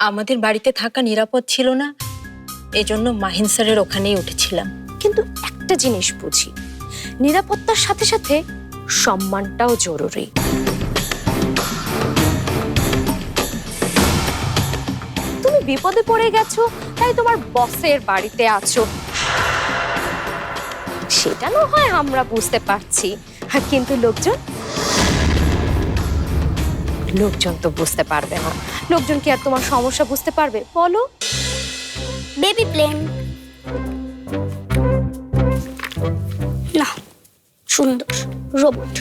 আমাদের বাড়িতে থাকা নিরাপদ ছিল না। এজন্য মাহিন স্যারের ওখানেই উঠেছিলাম। কিন্তু একটা জিনিস বুঝি, নিরাপত্তার সাথে সাথে সম্মানটাও জরুরি। তুমি বিপদে পড়ে গেছো, তাই তোমার বসের বাড়িতে আছো। সেটা না হয় আমরা বুঝতে পারছি, কিন্তু লোকজন লোকজন তো বুঝতে পারবে না। লোকজন কি আর তোমার সমস্যা বুঝতে পারবে? বলো। বেবি প্লেন না সুন্দর রোবট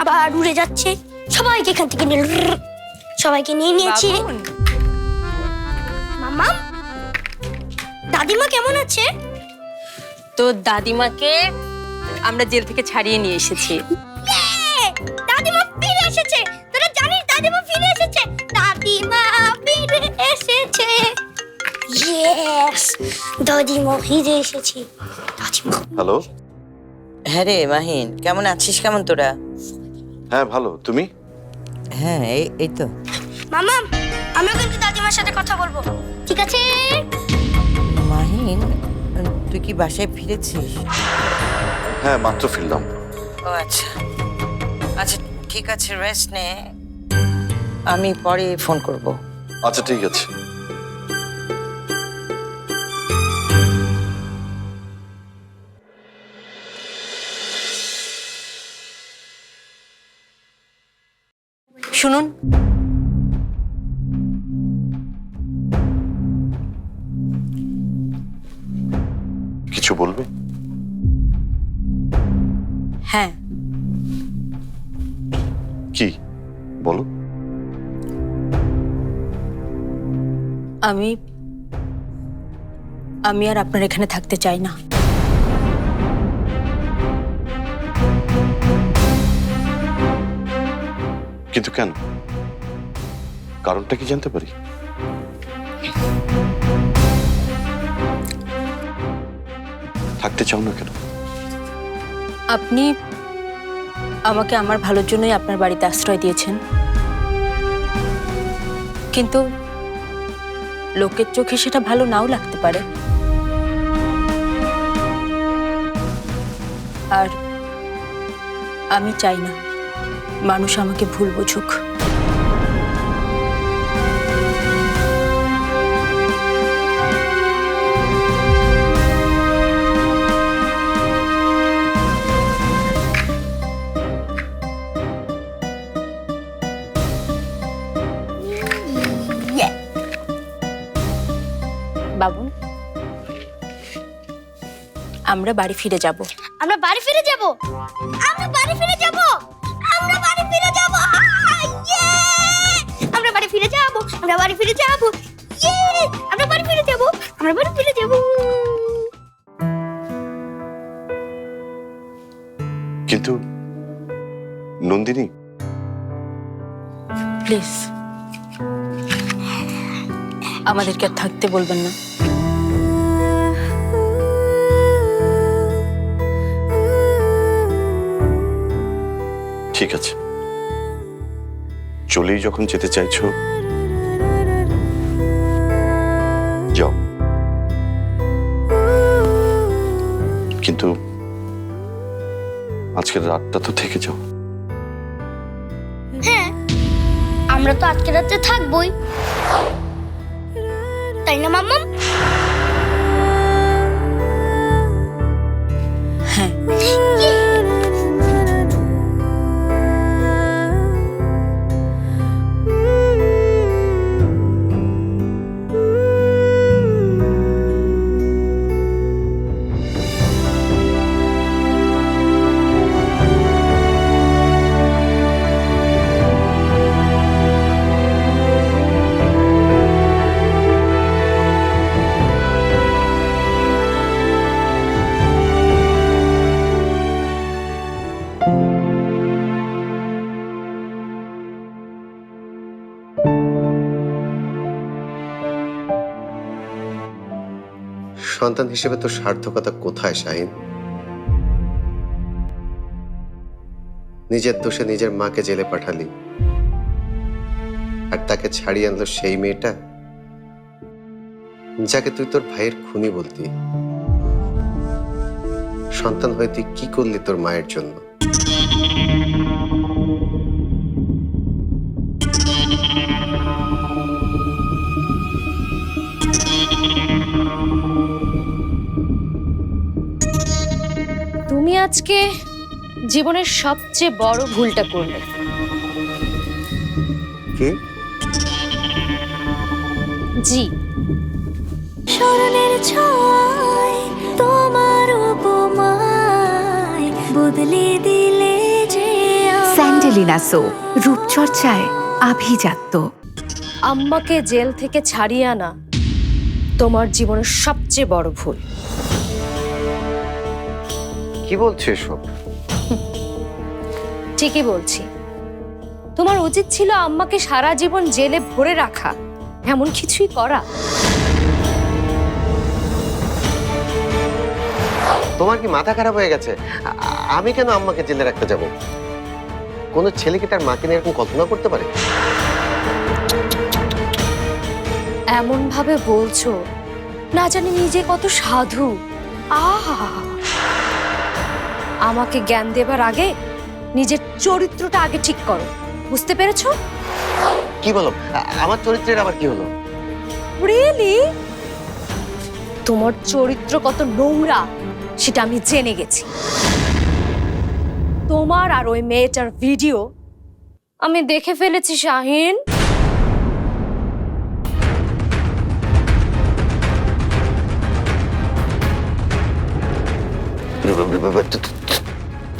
আবার উড়ে যাচ্ছে। সবাইকে এখান থেকে নিয়ে সবাইকে নিয়ে নিয়েছি। মামা দাদিমা কেমন আছে? তো দাদিমাকে আমরা জেল থেকে ছাড়িয়ে নিয়ে এসেছি। ইয়ে! দাদিমা ফিরে এসেছে! তোরা জানিস দাদিমা ফিরে এসেছে? দাদিমা ফিরে এসেছে। ইয়েস! দাদিমা ফিরে এসেছে। দাদিমা হ্যালো? হ্যাঁ রে মাহিন কেমন আছিস? কেমন তোরা? হ্যাঁ ভালো। তুমি? হ্যাঁ এই এই তো। মামা আমিও কিন্তু দাদিমার সাথে কথা বলব। ঠিক আছে? মাহিন তুই কি বাসায় ফিরেছিস? হ্যাঁ মাত্র ফিরলাম। ও আচ্ছা। আচ্ছা ঠিক আছে রেস্ট নে। আমি পরে ফোন করব। আচ্ছা ঠিক আছে। শুনুন হ্যাঁ কি? বলো। আমি আমি আর আপনার এখানে থাকতে চাই না। কিন্তু কেন? কারণটা কি জানতে পারি? থাকতে চাও না কেন? আপনি আমাকে আমার ভালোর জন্যই আপনার বাড়িতে আশ্রয় দিয়েছেন। কিন্তু লোকের চোখে সেটা ভালো নাও লাগতে পারে। আর আমি চাই না মানুষ আমাকে ভুল বুঝুক। আমরা বাড়ি ফিরে যাব। আমরা বাড়ি ফিরে যাব? আমরা বাড়ি ফিরে যাব? আমরা বাড়ি ফিরে যাব? আমরা বাড়ি ফিরে যাব? আমরা বাড়ি ফিরে যাব? আমরা বাড়ি ফিরে যাব? আমরা বাড়ি ফিরে যাব? কিন্তু নন্দিনী? প্লিজ আমাদেরকে আর থাকতে বলবেন না। চলেই যখন যেতে চাইছো যাও। কিন্তু আজকের রাতটা তো থেকে যাও। হ্যাঁ আমরা তো আজকে রাতে থাকবই। তাই না মাম্মাম? হ্যাঁ। সন্তান হিসেবে তোর সার্থকতা কোথায়, শাহিন? নিজের দোষে নিজের মাকে জেলে পাঠালি। আর তাকে ছাড়িয়ে আনলো সেই মেয়েটা? যাকে তুই তোর ভাইয়ের খুনি বলতি। সন্তান হয়ে তুই কি করলি তোর মায়ের জন্য? আজকে জীবনের সবচেয়ে বড় ভুলটা করলে। কি? জি। স্মরণের ছয় তোমার উপমায় বদলে দিলে যে। স্যান্ডেলিনা সো রূপচর্চায় আভিজাত্য। আম্মাকে জেল থেকে ছাড়িয়ে আনা তোমার জীবনের সবচেয়ে বড় ভুল। কি বলছো এসব? ঠিকই বলছি। তোমার উচিত ছিল আম্মাকে সারা জীবন জেলে ভরে রাখা। এমন কিছুই করা। তোমার কি মাথা খারাপ হয়ে গেছে? আমি কেন আম্মাকে জেলে রাখতে যাব? কোন ছেলে কি তার মাকে নিয়ে এরকম কল্পনা করতে পারে? এমন ভাবে বলছো। না জানি নিজে কত সাধু। আহা! আমাকে জ্ঞান দেবার আগে নিজের চরিত্রটা আগে ঠিক করো। বুঝতে পেরেছ? কি বলো? আমার চরিত্রের আবার কি হলো? রিয়েলি তোমার চরিত্র কত নোংরা সেটা আমি জেনে গেছি। তোমার আর ওই মেয়েটার ভিডিও আমি দেখে ফেলেছি শাহিন।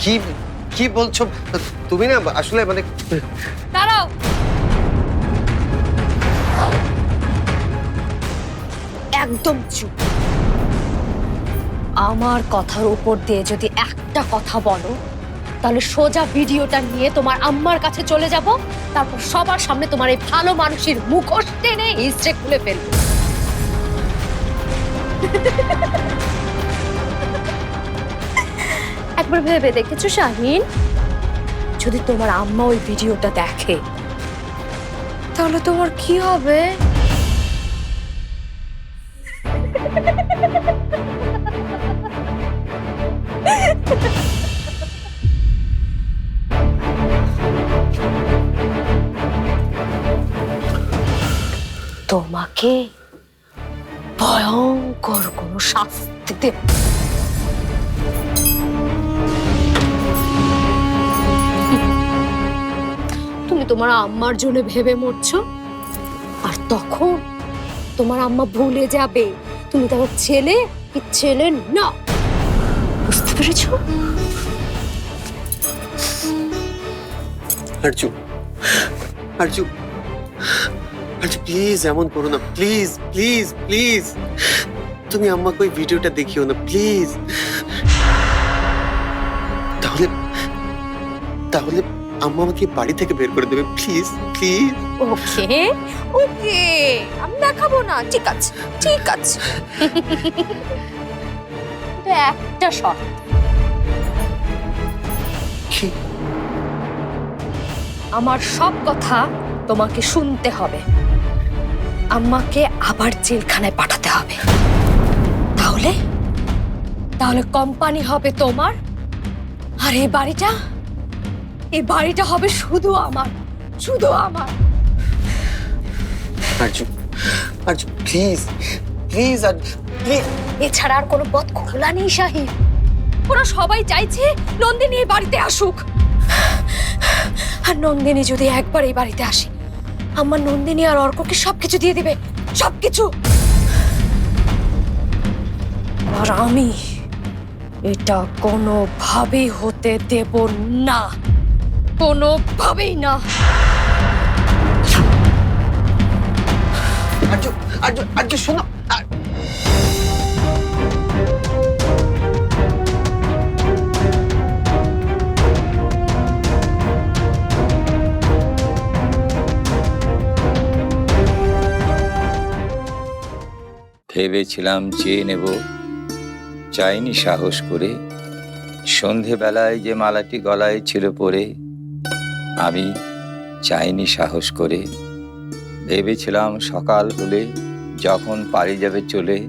কি কি বলছো? তুমি না আসলে মানে দাঁড়াও। একদম চুপ। আমার কথার উপর দিয়ে যদি একটা কথা বলো, তাহলে সোজা ভিডিওটা নিয়ে তোমার আম্মার কাছে চলে যাব, তারপর সবার সামনে তোমার এই ভালো মানুষের মুখোশ টেনে হিস্ট্রে খুলে ফেলব। একবার ভেবে দেখেছ, শাহিন? যদি তোমার আম্মা ওই ভিডিওটা দেখে, তাহলে তোমার কি হবে? তোমাকে ভয়ঙ্কর কোনো শাস্তি দেব। তুমি তোমার আম্মার জন্য ভেবে মরছো? আর তখন তোমার আম্মা ভুলে যাবে। তুমি তোমার ছেলে, কি ছেলে না। বুঝতে পেরেছ? আরজু আরজু আরজু প্লিজ এমন করো না। প্লিজ প্লিজ প্লিজ তুমি আম্মাকে ওই ভিডিওটা দেখিও না প্লিজ তাহলে তাহলে আম্মা আমাকে বাড়ি থেকে বের করে দেবে প্লিজ প্লিজ ওকে ওকে আমি দেখাবো না। ঠিক আছে ঠিক আছে। কিন্তু একটা শর্ত। কি? আমার সব কথা তোমাকে শুনতে হবে। আম্মাকে আবার জেলখানায় পাঠাতে হবে। তাহলে? তাহলে কোম্পানি হবে তোমার? আর এই বাড়িটা? এই বাড়িটা হবে শুধু আমার শুধু আমার। আরজু আরজু প্লিজ প্লিজ আর প্লিজ এছাড়া আর কোনো পথ খোলা নেই শাহিন। ওরা সবাই চাইছে নন্দিনী এই বাড়িতে আসুক। আর নন্দিনী যদি একবার এই বাড়িতে আসে আমার নন্দিনী আর অর্ককে সবকিছু দিয়ে দিবে সবকিছু। আর আমি এটা কোনোভাবেই হতে দেব না। কোনোভাবেই না। আরজু শোনো আর- ভেবেছিলাম চেয়ে নেব। চাইনি সাহস করে। সন্ধেবেলায় যে মালাটি গলায় ছিল পরে আমি চাইনি সাহস করে। ভেবেছিলাম সকাল হলে যখন পাড়ি যাবে চলে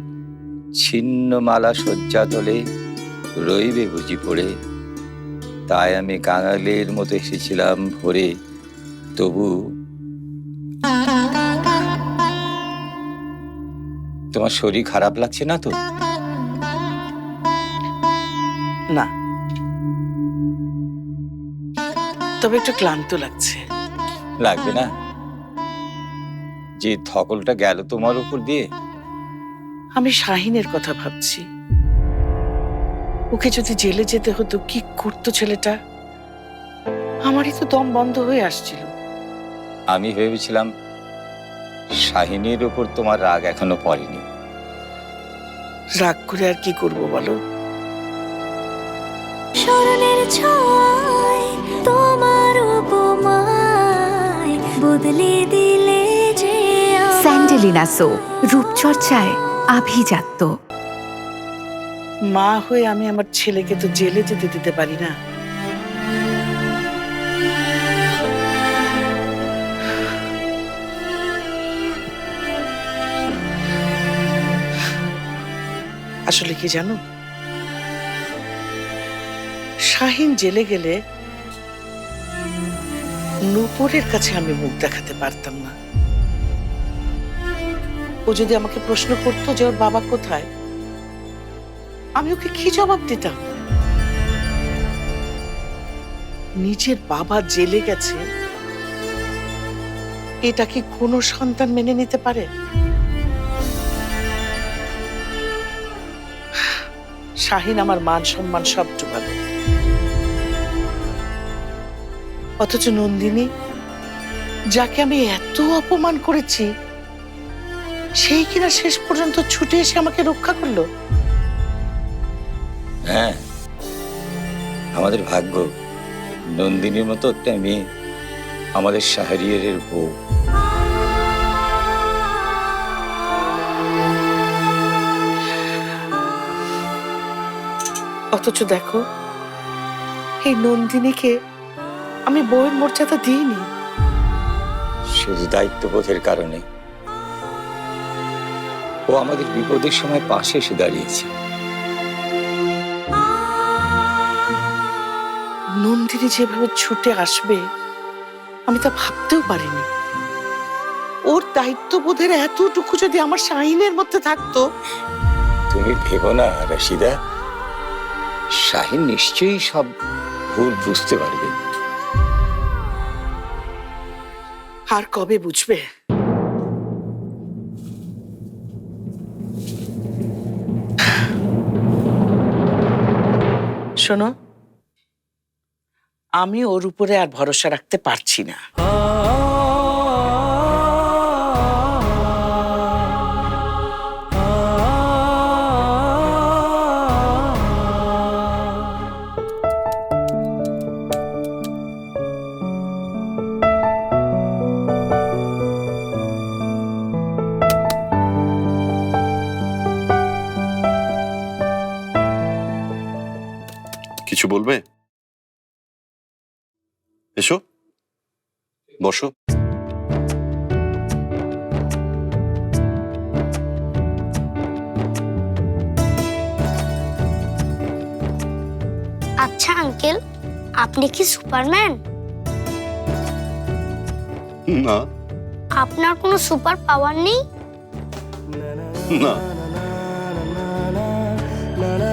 ছিন্ন মালা শয্যা তলে রইবে বুঝি পড়ে। তাই আমি কাঙালের মতো এসেছিলাম ভোরে। তবু তোমার শরীর খারাপ লাগছে না তো? না। তবে একটু ক্লান্ত লাগছে। লাগবে না? যে ধকলটা গেল তোমার উপর দিয়ে। আমি শাহিনের কথা ভাবছি। ওকে যদি জেলে যেতে হতো কি করতো ছেলেটা? আমারই তো দম বন্ধ হয়ে আসছিল। আমি ভেবেছিলাম শাহিনীর উপর তোমার রাগ এখনও পড়েনি। রাগ করে আর কি করব বলো? স্মরণের ছয় তোমার উপমায় বদলে দিলে যে স্যান্ডেলিনা সো রূপচর্চায় আভিজাত্য। মা হয়ে আমি আমার ছেলেকে তো জেলে যেতে দিতে পারি না। আসলে কি জানো? শাহিন জেলে গেলে নূপুরের কাছে আমি মুখ দেখাতে পারতাম না। ও যদি আমাকে প্রশ্ন করতো যে ওর বাবা কোথায়, আমি ওকে কি জবাব দিতাম? নিজের বাবা জেলে গেছে, এটা কি কোনো সন্তান মেনে নিতে পারে? শাহিন আমার মান সম্মান সব ডুবালো। অথচ নন্দিনী যাকে আমি এত অপমান করেছি সেই কিনা শেষ পর্যন্ত ছুটে এসে আমাকে রক্ষা করল? হ্যাঁ আমাদের ভাগ্য নন্দিনীর মতো একটা মেয়ে আমাদের শাহরিয়ারের বউ। অথচ দেখো এই নন্দিনীকে আমি বউয়ের মর্যাদা দিইনি। শুধু দায়িত্ববোধের কারণে ও আমাদের বিপদের সময় পাশে এসে দাঁড়িয়েছে। নন্দিনী যেভাবে ছুটে আসবে আমি তা ভাবতেও পারিনি। ওর দায়িত্ববোধের এতটুকু যদি আমার শাহিনের মধ্যে থাকতো। তুমি ভেবো না রাশিদা। শাহিন নিশ্চয়ই সব ভুল বুঝতে পারবে। আর কবে বুঝবে? শোনো আমি ওর উপরে আর ভরসা রাখতে পারছি না। কিছু বলবে? এসো। বসো। আচ্ছা আঙ্কেল আপনি কি সুপারম্যান? না। আপনার কোনো সুপার পাওয়ার নেই? না। আচ্ছা,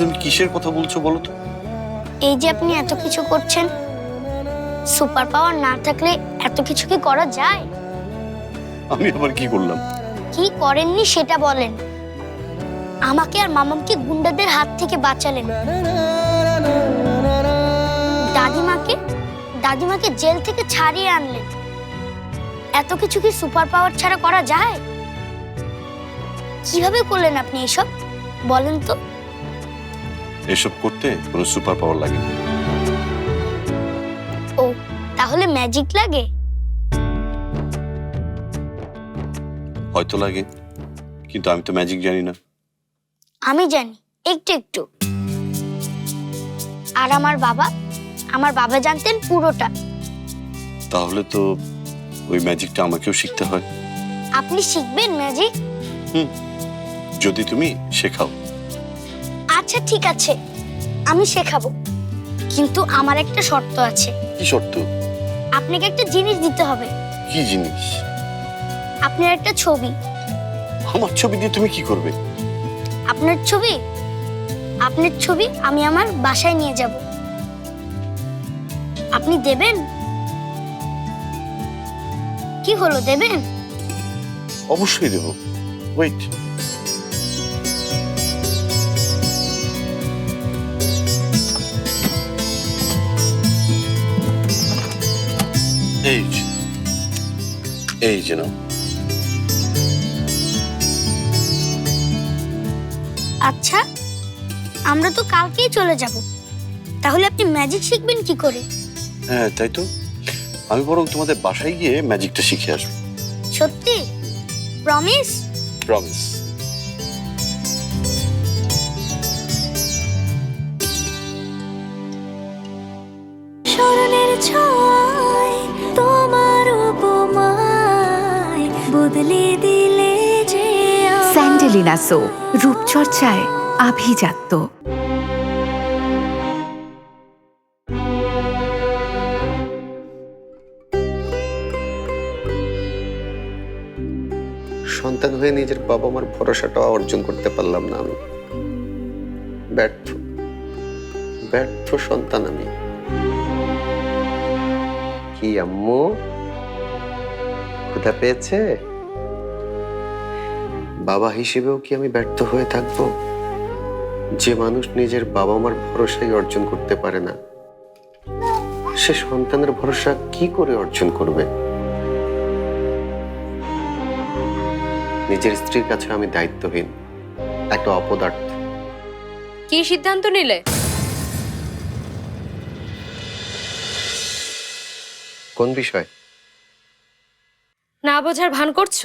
তুমি কিসের কথা বলছো বলো তো? এই যে আপনি এত কিছু করছেন সুপার পাওয়ার না থাকলে এত কিছু কি করা যায়? আমি আবার কি করলাম? কি করেননি সেটা বলেন। আমাকে আর মামামকে গুন্ডাদের হাত থেকে বাঁচালেন। দাদিমাকে দাদিমাকে জেল থেকে ছাড়িয়ে আনলেন। এত কিছু কি সুপার পাওয়ার ছাড়া করা যায়? কীভাবে করলেন আপনি এসব? বলেন তো। এসব করতে কোনো সুপার পাওয়ার লাগে না। ও তাহলে ম্যাজিক লাগে? হয়তো লাগে কিন্তু আমি তো ম্যাজিক জানি না। আমি জানি একটু একটু। আর আমার বাবা? আমার বাবা জানতেন পুরোটা। তাহলে তো ওই ম্যাজিকটা আমাকেও শিখতে হয়। আপনি শিখবেন ম্যাজিক হুম যদি তুমি শেখাও। আচ্ছা ঠিক আছে। আমি শেখাবো। কিন্তু আমার একটা শর্ত আছে। কি শর্ত? আপনাকে একটা জিনিস দিতে হবে। কি জিনিস? আপনার একটা ছবি। আমার ছবি দিয়ে তুমি কি করবে? আপনার ছবি? আপনার ছবি আমি আমার বাসায় নিয়ে যাব। আপনি দেবেন? কি হলো দেবেন? অবশ্যই দেবো। ওয়েট যে এই যে নাও আচ্ছা আমরা তো কালকেই চলে যাব। তাহলে আপনি ম্যাজিক শিখবেন কি করে? হ্যাঁ তাই তো। আমি বরং তোমাদের বাসায় গিয়ে ম্যাজিকটা শিখে আসব। সত্যি? প্রমিস প্রমিস বদলে দিলে যে স্যান্ডেলিনা সো রূপচর্চায় আভিজাত্য। সন্তান হয়ে নিজের বাবা মার ভরসাটা অর্জন করতে পারলাম না আমি। ব্যর্থ। ব্যর্থ সন্তান আমি। কি আম্মু? ক্ষুধা পেয়েছে? বাবা হিসেবেও কি আমি ব্যর্থ হয়ে থাকব? যে মানুষ নিজের বাবা মার ভরসাই অর্জন করতে পারে না সে সন্তানের ভরসা কি করে অর্জন করবে? নিজের স্ত্রীর কাছে আমি দায়িত্বহীন একটা অপদার্থ। কি সিদ্ধান্ত নিলে? কোন বিষয়? না বোঝার ভান করছ?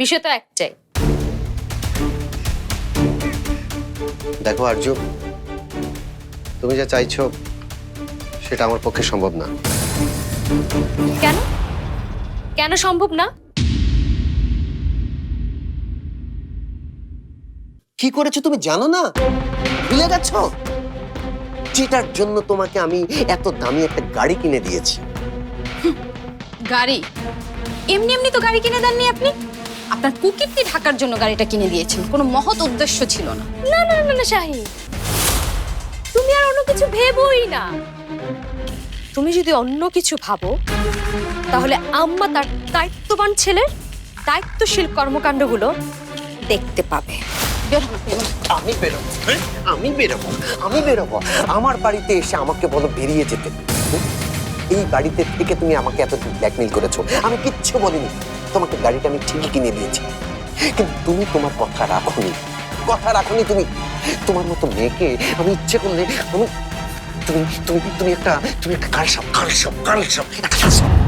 বিষয় তো একটাই। দেখো আর্য তুমি যা চাইছো সেটা আমার পক্ষে সম্ভব না। কেন? কেন সম্ভব না? কি করেছ তুমি জানো না? ভুলে গেছো? যেটার জন্য তোমাকে আমি এত দামি একটা গাড়ি কিনে দিয়েছি। গাড়ি? এমনি এমনি তো গাড়ি কিনে দেননি আপনি? আপনার কুকীর্তি ঢাকার জন্য গাড়িটা কিনে দিয়েছেন। কোনো মহৎ উদ্দেশ্য ছিল না। না না না না শাহিন। তুমি আর অন্য কিছু ভেবোই না। তুমি যদি অন্য কিছু ভাবো তাহলে আম্মা তার দায়িত্ববান ছেলের দায়িত্বশীল কর্মকাণ্ডগুলো দেখতে পাবে। আমি বেরোবো? আমি বেরোবো? আমি বেরোবো? আমার বাড়িতে এসে আমাকে বলো বেরিয়ে যেতে। এই বাড়িতে থেকে তুমি আমাকে এতদিন ব্ল্যাকমেল করেছ। আমি কিচ্ছু বলিনি। তোমাকে গাড়িটা আমি ঠিকই কিনে দিয়েছি। কিন্তু তুমি তোমার কথা রাখোনি। কথা রাখোনি তুমি। তোমার মতো মেয়েকে আমি ইচ্ছে করলে আমি তুমি তুমি তুমি একটা তুমি একটা কালসাপ কালসাপ কালসাপ একটা কালসাপ।